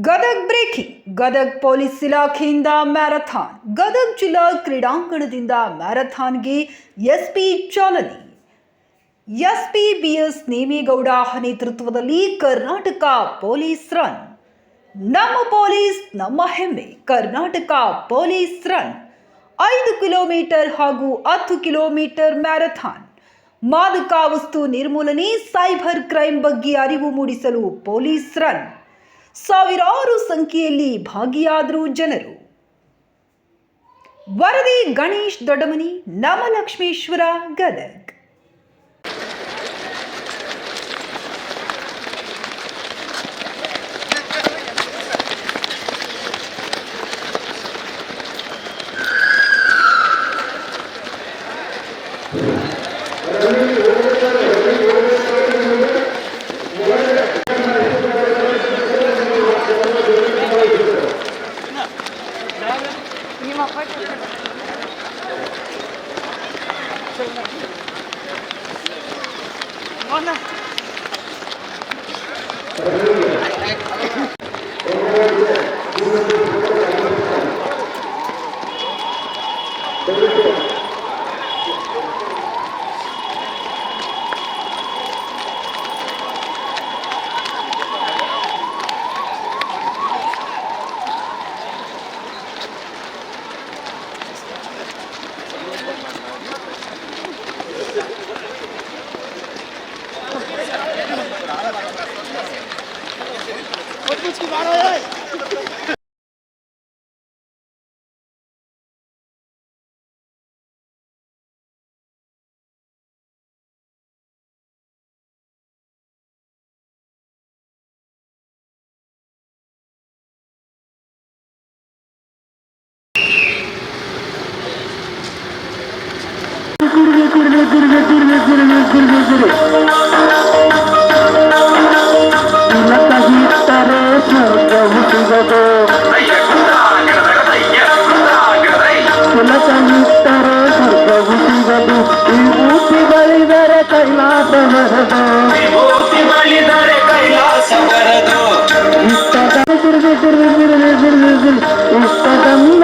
ಗದಗ್ ಬ್ರೇಕಿ, ಗದಗ್ ಪೊಲೀಸ್ ಇಲಾಖೆಯಿಂದ ಮ್ಯಾರಥಾನ್, ಗದಗ್ ಜಿಲ್ಲಾ ಕ್ರೀಡಾಂಗಣದಿಂದ ಮ್ಯಾರಥಾನ್ಗೆ ಎಸ್ಪಿ ಚಾಲನೆ. ಎಸ್ಪಿ ಬಿಎಸ್ ನೇಮೇಗೌಡ ನೇತೃತ್ವದಲ್ಲಿ ಕರ್ನಾಟಕ ಪೊಲೀಸ್ ರನ್. ನಮ್ಮ ಪೊಲೀಸ್, ನಮ್ಮ ಹೆಮ್ಮೆ, ಕರ್ನಾಟಕ ಪೊಲೀಸ್ ರನ್. ಐದು ಕಿಲೋಮೀಟರ್ ಹಾಗೂ ಹತ್ತು ಕಿಲೋಮೀಟರ್ ಮ್ಯಾರಥಾನ್. ಮಾದಕ ವಸ್ತು ನಿರ್ಮೂಲನೆ, ಸೈಬರ್ ಕ್ರೈಮ್ ಬಗ್ಗೆ ಅರಿವು ಮೂಡಿಸಲು ಪೊಲೀಸ್ ರನ್. ಸಾವಿರಾರು ಸಂಖ್ಯೆಯಲ್ಲಿ ಭಾಗಿಯಾದರು ಜನರು. ವರದಿ ಗಣೇಶ್ ದೊಡ್ಡಮನಿ ನವಲಕ್ಷ್ಮೇಶ್ವರ ಗದಗ್. Bana. कुछ की बात है Kurwa, kurwa, kurwa, kurwa, kurwa, kurwa, kurwa. ಸ್ವರ್ಗವು ಸಿಗದು ಕೆಲಸವಿದ್ದರೆ ಸ್ವರ್ಗವು ಸಿಗದು ಈ ಬೂಟಿಗಳಿದರೆ ಕೈಲಾಸ ಬರದು ಬಳಿದರೆ ಕೈಲಾಸ ಬರದು ಇಷ್ಟದ ತಿರುಗಿ ತಿರುಗಿ ತಿರುಗಿ ತಿರುಗಿ ತಿರುಗಿ ಇಷ್ಟದನ್ನ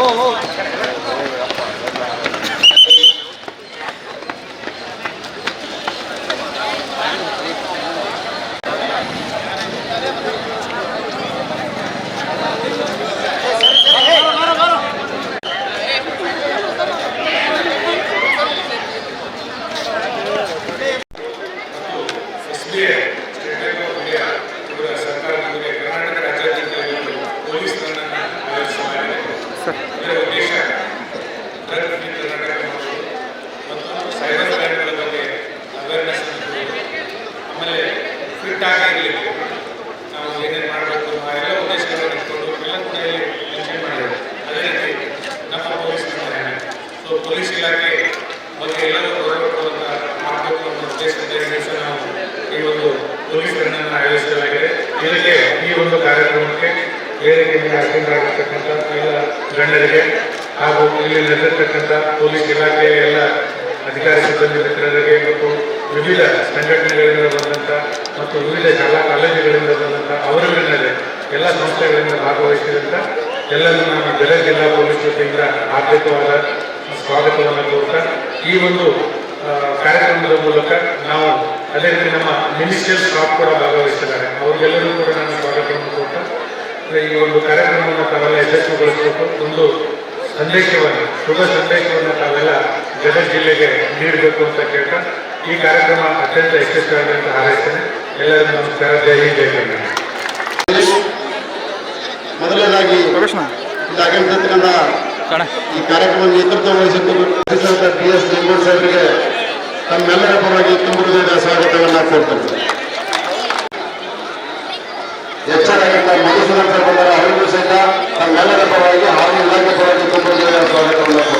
어, 오. ಕಾರ್ಯಕ್ರಮಕ್ಕೆ ಹಾಕಿದ್ದಾಗಿರ್ತಕ್ಕಂಥ ಎಲ್ಲ ಗಣ್ಯರಿಗೆ ಹಾಗೂ ಇಲ್ಲಿ ನೆಲೆಸಿರ್ತಕ್ಕಂಥ ಪೊಲೀಸ್ ಇಲಾಖೆಯ ಎಲ್ಲ ಅಧಿಕಾರಿ ಸಿಬ್ಬಂದಿ ಮಿತ್ರರಿಗೆ ಮತ್ತು ವಿವಿಧ ಸಂಘಟನೆಗಳಿಂದ ಬಂದಂಥ ಮತ್ತು ವಿವಿಧ ಶಾಲಾ ಕಾಲೇಜುಗಳಿಂದ ಬಂದಂಥ ಅವರುಗಳನ್ನೇ ಎಲ್ಲ ಸಂಸ್ಥೆಗಳಿಂದ ಭಾಗವಹಿಸಿದಂಥ ಎಲ್ಲರೂ ನಮ್ಮ ಗದಗ ಜಿಲ್ಲಾ ಪೊಲೀಸ್ ವತಿಯಿಂದ ಆರ್ಥಿಕವಾದ ಸ್ವಾಗತವನ್ನು ಕೋರ್ತಾ ಈ ಒಂದು ಕಾರ್ಯಕ್ರಮದ ಮೂಲಕ ನಾವು ಅದೇ ರೀತಿ ನಮ್ಮ ಮಿನಿಸ್ಟರ್ ಸ್ಟಾಫ್ ಕೂಡ ಭಾಗವಹಿಸಿದ್ದಾರೆ. ಅವರಿಗೆಲ್ಲರೂ ಕೂಡ ನಾನು ಸ್ವಾಗತವನ್ನು ಕೊಡ್ತಾ ಈ ಒಂದು ಕಾರ್ಯಕ್ರಮವನ್ನು ತಾವೆಲ್ಲ ಯಶಸ್ವಿಗೊಳಿಸಬೇಕು ಒಂದು ಸಂದೇಶವನ್ನು ಶುಭ ಸಂದೇಶವನ್ನು ತಾವೆಲ್ಲ ಗದಗ ಜಿಲ್ಲೆಗೆ ನೀಡಬೇಕು ಅಂತ ಕೇಳ್ತಾ ಈ ಕಾರ್ಯಕ್ರಮ ಅತ್ಯಂತ ಯಶಸ್ವಿಯಾಗಿ ಅಂತ ಹಾರೈಸ್ತೇನೆ. ಎಲ್ಲರಿಗೂ ನಮಸ್ಕಾರ ಜೈ ಹಿಂದ್ ಜೈ ಮೊದಲನೇದಾಗಿ ಆಗಮಿಸಿರ್ತಕ್ಕಂಥ ಈ ಕಾರ್ಯಕ್ರಮ ನೇತೃತ್ವ ವಹಿಸಿರ್ತಕ್ಕಂಥ ಡಿ ಎಸ್ ಜಯಮೋಹನ್ ಸಾಹೇಬರಿಗೆ ತಮ್ಮೆಲ್ಲರ ಪರವಾಗಿ ತುಂಬ ಹೃದಯದ ಸ್ವಾಗತವನ್ನು ಕೋರ್ತೇನೆ. ಸರ್ ಬಂದರೆ ಅವರಿಗೂ ಸಹಿತ ತಮ್ಮೆಲ್ಲರ ಪರವಾಗಿ ಹಾಗೂ ಇಲಾಖೆ ಪರವಾಗಿ ತುಂಬ ಸ್ವಾಗತವನ್ನು